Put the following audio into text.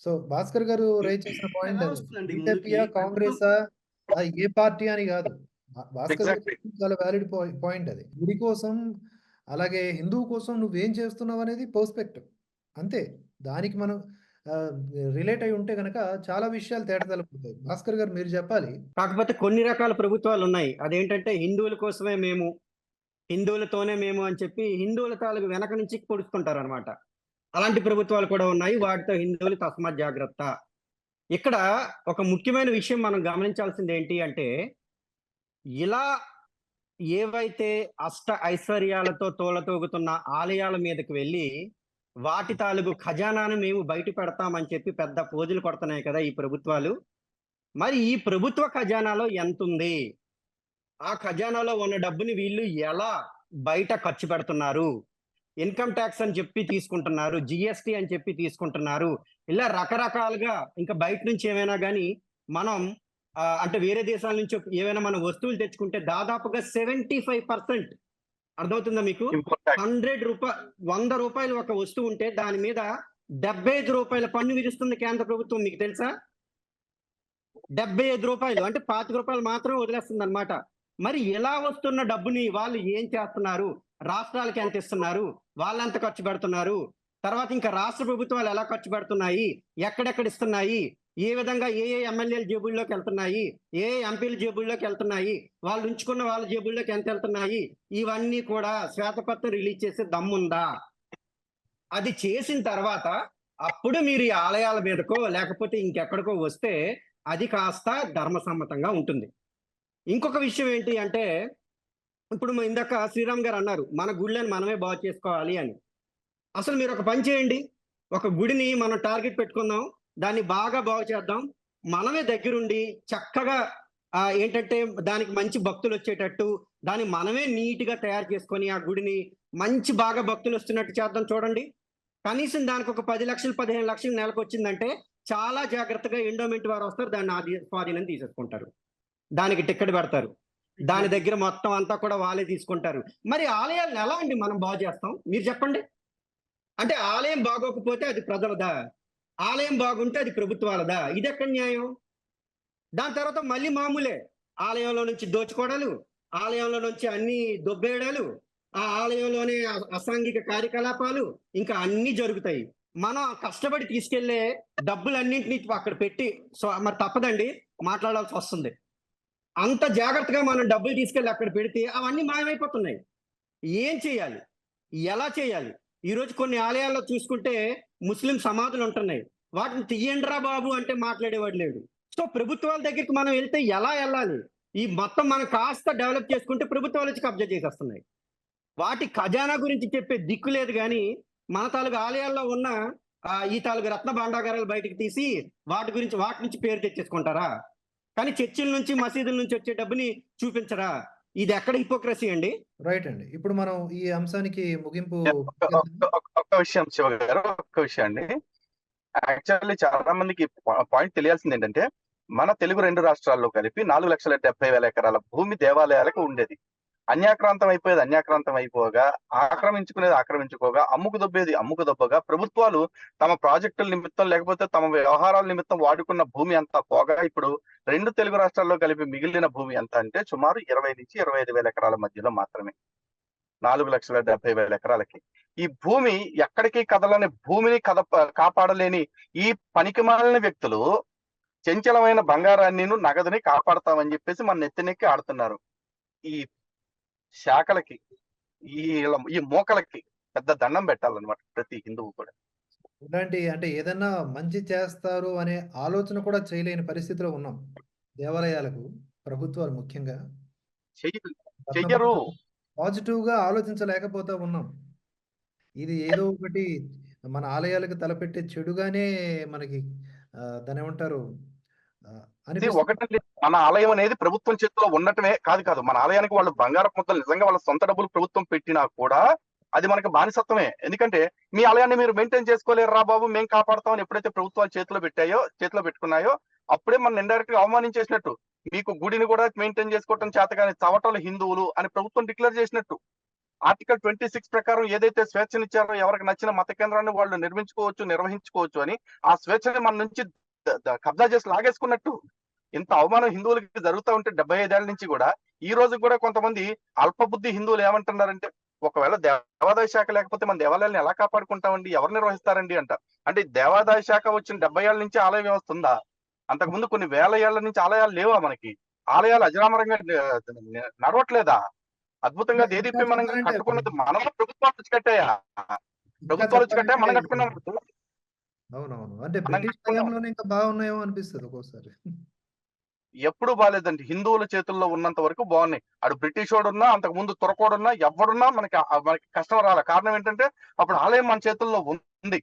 So Bhaskar గారు raise చేసిన point బీజేపీయా? కాంగ్రెసా ఆ ఏ పార్టీ అని కాదు. భాస్కర్ చాలా వ్యాలిడ్ పాయింట్ అది. గుడి కోసం అలాగే హిందువు కోసం నువ్వేం చేస్తున్నావు అనేది పర్స్పెక్టివ్ అంతే. దానికి మనం రిలేట్ అయి ఉంటే గనక చాలా విషయాలు తేటతెల్లపోతాయి భాస్కర్ గారు మీరు చెప్పాలి. కాకపోతే కొన్ని రకాల ప్రభుత్వాలు ఉన్నాయి. అదేంటంటే హిందువుల కోసమే మేము హిందువులతోనే మేము అని చెప్పి హిందువుల తాలూకు వెనక నుంచి పొడుచుకుంటారు అనమాట అలాంటి ప్రభుత్వాలు కూడా ఉన్నాయి. వాటితో హిందువులు తస్మాత్ జాగ్రత్త. ఇక్కడ ఒక ముఖ్యమైన విషయం మనం గమనించాల్సింది ఏంటి అంటే ఇలా ఏవైతే అష్ట ఐశ్వర్యాలతో తోలతోగుతున్న ఆలయాల మీదకి వెళ్ళి వాటి తాలూకు ఖజానాను మేము బయట పెడతామని చెప్పి పెద్ద పోజులు కొడుతున్నాయి కదా ఈ ప్రభుత్వాలు. మరి ఈ ప్రభుత్వ ఖజానాలో ఎంత ఉంది ఆ ఖజానాలో ఉన్న డబ్బుని వీళ్ళు ఎలా బయట ఖర్చు పెడుతున్నారు? ఇన్కమ్ ట్యాక్స్ అని చెప్పి తీసుకుంటున్నారు జిఎస్టి అని చెప్పి తీసుకుంటున్నారు. ఇలా రకరకాలుగా ఇంకా బయట నుంచి ఏమైనా కానీ మనం అంటే వేరే దేశాల నుంచి ఏమైనా మనం వస్తువులు తెచ్చుకుంటే దాదాపుగా సెవెంటీ ఫైవ్ పర్సెంట్ అర్థమవుతుందా మీకు? హండ్రెడ్ రూపాయ వంద రూపాయలు ఒక వస్తువు ఉంటే దాని మీద డెబ్బై ఐదు రూపాయల పన్ను విధిస్తుంది కేంద్ర ప్రభుత్వం. మీకు తెలుసా? డెబ్బై ఐదు రూపాయలు. అంటే పాతిక రూపాయలు మాత్రమే వదిలేస్తుంది అనమాట మరి ఇలా వస్తున్న డబ్బుని వాళ్ళు ఏం చేస్తున్నారు? రాష్ట్రాలకి ఎంత ఇస్తున్నారు? వాళ్ళు ఎంత ఖర్చు పెడుతున్నారు? తర్వాత ఇంకా రాష్ట్ర ప్రభుత్వాలు ఎలా ఖర్చు పెడుతున్నాయి? ఎక్కడెక్కడ ఇస్తున్నాయి? ఏ విధంగా ఏ ఏ ఎమ్మెల్యేల జేబుల్లోకి వెళ్తున్నాయి? ఏ ఏ ఎంపీల జేబుల్లోకి వెళ్తున్నాయి? వాళ్ళు ఉంచుకున్న వాళ్ళ జేబుల్లోకి ఎంత వెళ్తున్నాయి? ఇవన్నీ కూడా శ్వేతపత్రం రిలీజ్ చేసే దమ్ముందా? అది చేసిన తర్వాత అప్పుడు మీరు ఈ ఆలయాల మీదకో లేకపోతే ఇంకెక్కడికో వస్తే అది కాస్త ధర్మసమ్మతంగా ఉంటుంది. ఇంకొక విషయం ఏంటి అంటే ఇప్పుడు ఇందాక శ్రీరామ్ గారు అన్నారు మన గుళ్ళని మనమే బాగు చేసుకోవాలి అని. అసలు మీరు ఒక పని చేయండి. ఒక గుడిని మనం టార్గెట్ పెట్టుకుందాం. దాన్ని బాగా బాగు చేద్దాం. మనమే దగ్గరుండి చక్కగా ఆ, ఏంటంటే దానికి మంచి భక్తులు వచ్చేటట్టు దాన్ని మనమే నీట్గా తయారు చేసుకొని ఆ గుడిని మంచి బాగా భక్తులు వస్తున్నట్టు చేద్దాం చూడండి. కనీసం దానికి ఒక పది లక్షలు పదిహేను లక్షలు నెలకు వచ్చిందంటే చాలా జాగ్రత్తగా ఎండోమెంట్ వారు వస్తారు. దాన్ని ఆది స్వాధీనం తీసేసుకుంటారు. దానికి టిక్కెట్ పెడతారు. దాని దగ్గర మొత్తం అంతా కూడా వాళ్ళే తీసుకుంటారు. మరి ఆలయాలను ఎలా అండి మనం బాగు చేస్తాం? మీరు చెప్పండి. అంటే ఆలయం బాగోకపోతే అది ప్రజలదా? ఆలయం బాగుంటే అది ప్రభుత్వాలదా? ఇది ఎక్కడ న్యాయం? దాని తర్వాత మళ్ళీ మామూలే. ఆలయంలో నుంచి దోచుకోవడాలు ఆలయంలో నుంచి అన్ని దొబ్బేయడాలు ఆ ఆలయంలోనే అసాంఘిక కార్యకలాపాలు ఇంకా అన్ని జరుగుతాయి. మనం కష్టపడి తీసుకెళ్ళే డబ్బులన్నింటినీ అక్కడ పెట్టి సో మరి తప్పదండి. మాట్లాడాల్సి వస్తుంది. అంత జాగ్రత్తగా మనం డబ్బులు తీసుకెళ్ళి అక్కడ పెడితే అవన్నీ మాయమైపోతున్నాయి. ఏం చేయాలి? ఎలా చేయాలి? ఈరోజు కొన్ని ఆలయాల్లో చూసుకుంటే ముస్లిం సమాధులు ఉంటున్నాయి. వాటిని తీయండిరా బాబు అంటే మాట్లాడేవాడు లేడు. సో ప్రభుత్వాల దగ్గరికి మనం వెళ్తే ఎలా వెళ్ళాలి? ఈ మొత్తం మనం కాస్త డెవలప్ చేసుకుంటే ప్రభుత్వాలు వచ్చి కబ్జా చేసేస్తున్నాయి. వాటి ఖజానా గురించి చెప్పే దిక్కు లేదు కానీ మన తాలూకు ఆలయాల్లో ఉన్న ఈ తాలూకు రత్న భాండాగారాలు బయటకు తీసి వాటి గురించి వాటి నుంచి పేరు తెచ్చేసుకుంటారా? కానీ చర్చిల నుంచి మసీదుల నుంచి వచ్చే డబ్బుని చూపించరా? ఇది ఎక్కడ హిపోక్రసీ అండి? రైట్ అండి. ఇప్పుడు మనం ఈ అంశానికి ముగింపు ఒక్క- విషయం శివ గారు ఒక్క విషయం అండి. యాక్చువల్లీ చాలా మందికి పాయింట్ తెలియాల్సింది ఏంటంటే మన తెలుగు రెండు రాష్ట్రాల్లో కలిపి నాలుగు లక్షల డెబ్బై వేల ఎకరాల భూమి దేవాలయాలకు ఉండేది. అన్యాక్రాంతం అయిపోయేది అన్యాక్రాంతం అయిపోగా ఆక్రమించుకునేది ఆక్రమించుకోగా అమ్ముకు దొబ్బేది అమ్ముకు దొబ్బగా ప్రభుత్వాలు తమ ప్రాజెక్టుల నిమిత్తం లేకపోతే తమ వ్యవహారాల నిమిత్తం వాడుకున్న భూమి అంతా పోగా ఇప్పుడు రెండు తెలుగు రాష్ట్రాల్లో కలిపి మిగిలిన భూమి ఎంత అంటే సుమారు ఇరవై నుంచి ఇరవై ఐదు వేల ఎకరాల మధ్యలో మాత్రమే. నాలుగు లక్షల డెబ్బై వేల ఎకరాలకి. ఈ భూమి ఎక్కడికి కదలని భూమిని కద కాపాడలేని ఈ పనికిమాలిన వ్యక్తులు చంచలమైన బంగారాన్ని నగదుని కాపాడతామని చెప్పేసి మన నెత్తినెక్కి ఆడుతున్నారు. ఈ శాఖలకి ఈ ఈ మోకలకి పెద్ద దండం పెట్టాలన్నమాట ప్రతి హిందువు కూడా. ఇలాంటి అంటే ఏదన్నా మంచి చేస్తారు అనే ఆలోచన కూడా చేయలేని పరిస్థితిలో ఉన్నాం దేవాలయాలకు ప్రభుత్వాలు ముఖ్యంగా. చెయ్య- చెయ్యరు. పాజిటివ్గా ఆలోచించలేకపోతా ఉన్నాం. ఇది ఏదో ఒకటి మన ఆలయాలకు తలపెట్టే చెడుగానే మనకి ఆ, దాన్ని ఏమంటారు అనిపిస్తుంది ఒకటండి మన ఆలయం అనేది ప్రభుత్వం చేతిలో ఉండటమే కాదు కాదు. మన ఆలయానికి వాళ్ళు బంగారపు ముద్దలు నిజంగా వాళ్ళ సొంత డబ్బులు ప్రభుత్వం పెట్టినా కూడా అది మనకి బానిసత్వమే. ఎందుకంటే మీ ఆలయాన్ని మీరు మెయింటైన్ చేసుకోలేరు రా బాబు మేము కాపాడుతామని ఎప్పుడైతే ప్రభుత్వాలు చేతిలో పెట్టాయో చేతిలో పెట్టుకున్నాయో అప్పుడే మనం ఇండైరెక్ట్గా అవమానించేసినట్టు. మీకు గుడిని కూడా మెయింటైన్ చేసుకోవటం చేత కానీ చవటలు హిందువులు అని ప్రభుత్వం డిక్లేర్ చేసినట్టు. ఆర్టికల్ ట్వంటీ సిక్స్ ప్రకారం ఏదైతే స్వేచ్ఛనిచ్చారో ఎవరికి నచ్చిన మత కేంద్రాన్ని వాళ్ళు నిర్మించుకోవచ్చు నిర్వహించుకోవచ్చు అని ఆ స్వేచ్ఛని మన నుంచి కబ్జా చేసి లాగేసుకున్నట్టు ఇంత అవమానం హిందువులకి జరుగుతూ ఉంటే డెబ్బై ఐదేళ్ళ నుంచి కూడా ఈ రోజు కూడా కొంతమంది అల్పబుద్ధి హిందువులు ఏమంటున్నారంటే ఒకవేళ దేవాదాయ శాఖ లేకపోతే మన దేవాలయాలను ఎలా కాపాడుకుంటామండి? ఎవరు నిర్వహిస్తారండి అంట. అంటే దేవాదాయ శాఖ వచ్చిన డెబ్బై ఏళ్ళ నుంచి ఆలయ వ్యవస్థ ఉందా? అంతకుముందు కొన్ని వేల ఏళ్ళ నుంచి ఆలయాలు లేవా మనకి? ఆలయాలు అజరామరంగా నడవట్లేదా? అద్భుతంగా దేదీప్యమానంగా కట్టుకున్నది మనం ప్రభుత్వాలు వచ్చి కట్టాయా ప్రభుత్వాలు వచ్చి కట్టాయా మనం కట్టుకున్నాం. అవునవును. అంటే బ్రిటిష్ ఇంకా బాగున్నాయేమో అనిపిస్తుంది ఒక్కోసారి. ఎప్పుడు బాగాలేదండి హిందువుల చేతుల్లో ఉన్నంత వరకు బాగున్నాయి. అటు బ్రిటిష్ వాడు ఉన్నా అంతకు ముందు తురకోడున్నా ఎవడున్నా మనకి మనకి కష్టం రాలే. కారణం ఏంటంటే అప్పుడు ఆలయం మన చేతుల్లో ఉంది.